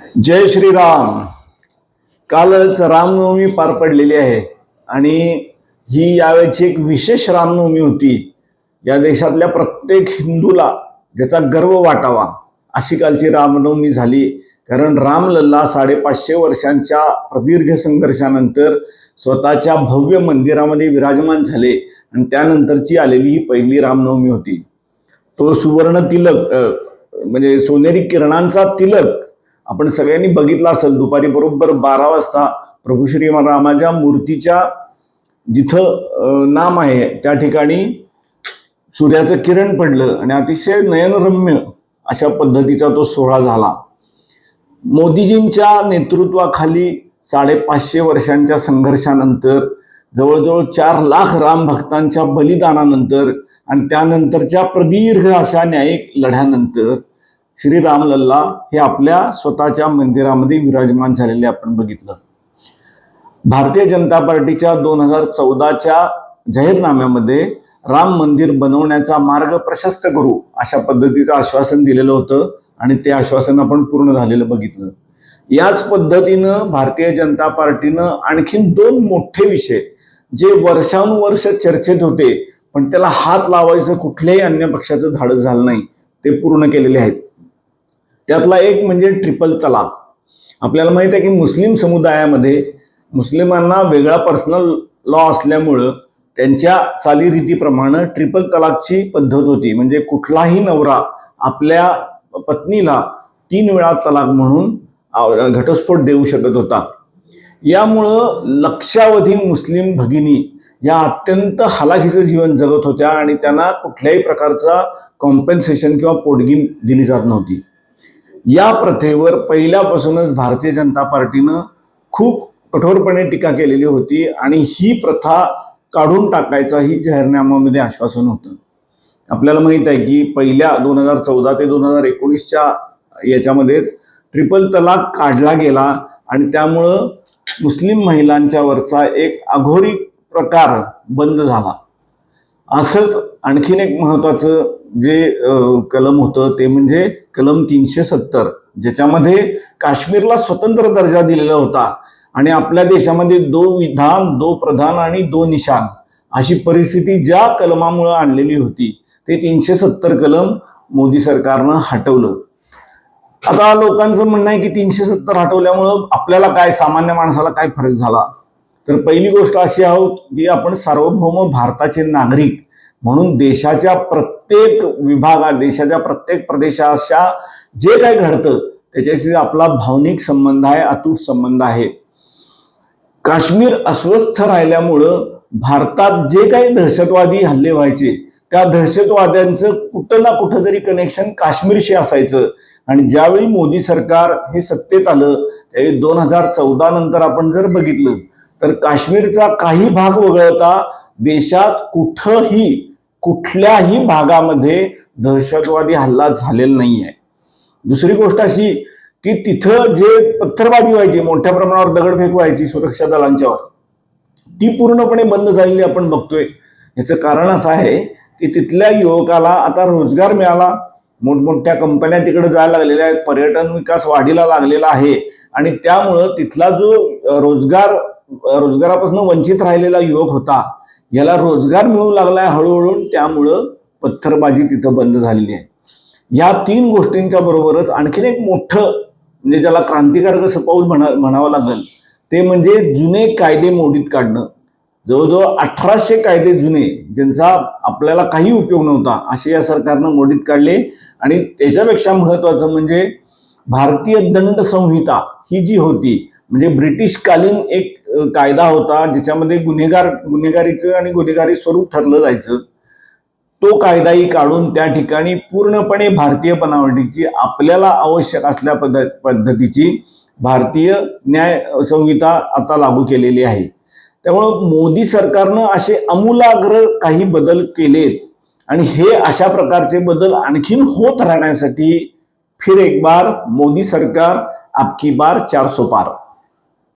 जय श्रीराम. कालच रामनवमी पार पडलेली आहे आणि ही यावेळची एक विशेष रामनवमी होती. या देशातल्या प्रत्येक हिंदूला ज्याचा गर्व वाटावा अशी कालची रामनवमी झाली. कारण रामलल्ला साडेपाचशे वर्षांच्या प्रदीर्घ संघर्षानंतर स्वतःच्या भव्य मंदिरामध्ये विराजमान झाले आणि त्यानंतरची आलेली ही पहिली रामनवमी होती. तो सुवर्ण तिलक म्हणजे सोनेरी किरणांचा तिलक आपण सगळ्यांनी बघितला असेल दुपारी बरोबर बारा वाजता प्रभू श्री रामाच्या मूर्तीच्या जिथं नाम आहे त्या ठिकाणी सूर्याचं किरण पडलं आणि अतिशय नयनरम्य अशा पद्धतीचा तो सोहळा झाला. मोदीजींच्या नेतृत्वाखाली साडेपाचशे वर्षांच्या संघर्षानंतर जवळजवळ चार लाख राम भक्तांच्या बलिदानानंतर आणि त्यानंतरच्या प्रदीर्घ अशा न्यायिक लढ्यानंतर श्री रामलल्ला हे आपल्या स्वतःच्या मंदिरामध्ये विराजमान झालेले आपण बघितलं. भारतीय जनता पार्टीच्या दोन हजार चौदाच्या जाहीरनाम्यामध्ये राम मंदिर बनवण्याचा मार्ग प्रशस्त करू अशा पद्धतीचं आश्वासन दिलेलं होतं आणि ते आश्वासन आपण पूर्ण झालेलं बघितलं. याच पद्धतीनं भारतीय जनता पार्टीनं आणखीन दोन मोठे विषय जे वर्षानुवर्ष चर्चेत होते पण त्याला हात लावायचं कुठल्याही अन्य पक्षाचं धाडस झालं नाही ते पूर्ण केलेले आहेत. त्यातला एक म्हणजे ट्रिपल तलाक. आपल्याला माहीत आहे की मुस्लिम समुदायामध्ये मुस्लिमांना वेगळा पर्सनल लॉ असल्यामुळं त्यांच्या चालीरीतीप्रमाणे ट्रिपल तलाकची पद्धत होती. म्हणजे कुठलाही नवरा आपल्या पत्नीला तीन वेळा तलाक म्हणून घटस्फोट देऊ शकत होता. यामुळं लक्षावधी मुस्लिम भगिनी या अत्यंत हलाखीचं जीवन जगत होत्या आणि त्यांना कुठल्याही प्रकारचा कॉम्पेन्सेशन किंवा पोटगी दिली जात नव्हती. या प्रथेवर पहिल्यापासूनच भारतीय जनता पार्टीनं खूप कठोरपणे टीका केलेली होती आणि ही प्रथा काढून टाकायचं ही जाहीरनाम्यामध्ये आश्वासन होतं. आपल्याला माहीत आहे की पहिल्या दोन हजार चौदा ते दोन हजार एकोणीसच्या याच्यामध्येच ट्रिपल तलाक काढला गेला आणि त्यामुळं मुस्लिम महिलांच्यावरचा एक अघोरी प्रकार बंद झाला. असंच आणखीन एक महत्त्वाचं जे कलम होतं ते म्हणजे कलम तीनशे सत्तर ज्याच्यामध्ये काश्मीरला स्वतंत्र दर्जा दिलेला होता आणि आपल्या देशामध्ये दो विधान दो प्रधान आणि दो निशान अशी परिस्थिती ज्या कलमामुळं आणलेली होती ते तीनशे सत्तर कलम मोदी सरकारनं हटवलं. आता लोकांचं म्हणणं आहे की तीनशे सत्तर हटवल्यामुळं आपल्याला काय सामान्य माणसाला काय फरक झाला? तर पहिली गोष्ट अशी आहोत की आपण सार्वभौम भारताचे नागरिक म्हणून देशाच्या प्रत्येक विभागात देशाच्या प्रत्येक प्रदेशाच्या जे काही घडतं त्याच्याशी आपला भावनिक संबंध आहे अतूट संबंध आहे. काश्मीर अस्वस्थ राहिल्यामुळं भारतात जे काही दहशतवादी हल्ले व्हायचे त्या दहशतवाद्यांचं कुठं ना कुठं तरी कनेक्शन काश्मीरशी असायचं. आणि ज्यावेळी मोदी सरकार हे सत्तेत आलं त्यावेळी दोन हजार चौदा नंतर आपण जर बघितलं तर काश्मीरचा काही भाग वगळता देशात कुठंही कुठल्याही भागामध्ये दहशतवादी हल्ला झालेला नाही आहे दुसरी गोष्ट अशी की तिथं जे पत्थरबाजी व्हायची मोठ्या प्रमाणावर दगडफेक व्हायची सुरक्षा दलांच्यावर ती पूर्णपणे बंद झालेली आपण बघतोय. याचं कारण असं आहे की तिथल्या युवकाला आता रोजगार मिळाला. मोठमोठ्या कंपन्या तिकडे जायला लागलेल्या आहेत पर्यटन विकास वाढीला लागलेला आहे. आणि त्यामुळं तिथला जो रोजगार रोजगारापासून वंचित राहिलेला युवक होता. याला रोजगार मिळू लागलाय हळूहळू त्यामुळं पत्थरबाजी तिथं बंद झालेली आहे. या तीन गोष्टींच्या बरोबरच आणखीन एक मोठं म्हणजे ज्याला क्रांतिकारक असं पाऊल म्हणा म्हणावं लागेल ते म्हणजे जुने कायदे मोडीत काढणं. जवळजवळ अठराशे कायदे जुने ज्यांचा आपल्याला काही उपयोग नव्हता असे या सरकारनं मोडीत काढले. आणि त्याच्यापेक्षा महत्त्वाचं म्हणजे भारतीय दंड संहिता ही जी होती म्हणजे ब्रिटिशकालीन एक कायदा होता ज्याच्यामध्ये गुन्हेगार गुन्हेगारीचं आणि गुन्हेगारी स्वरूप ठरलं जायचं. तो कायदाही काढून त्या ठिकाणी पूर्णपणे भारतीय बनावटीची आपल्याला आवश्यक असल्या पद्ध पद्धतीची भारतीय न्याय संहिता आता लागू केलेली आहे. त्यामुळं मोदी सरकारनं असे अमूलाग्र काही बदल केलेत आणि हे अशा प्रकारचे बदल आणखीन होत राहण्यासाठी फिर एक बार मोदी सरकार आपकी बार चार सो पार.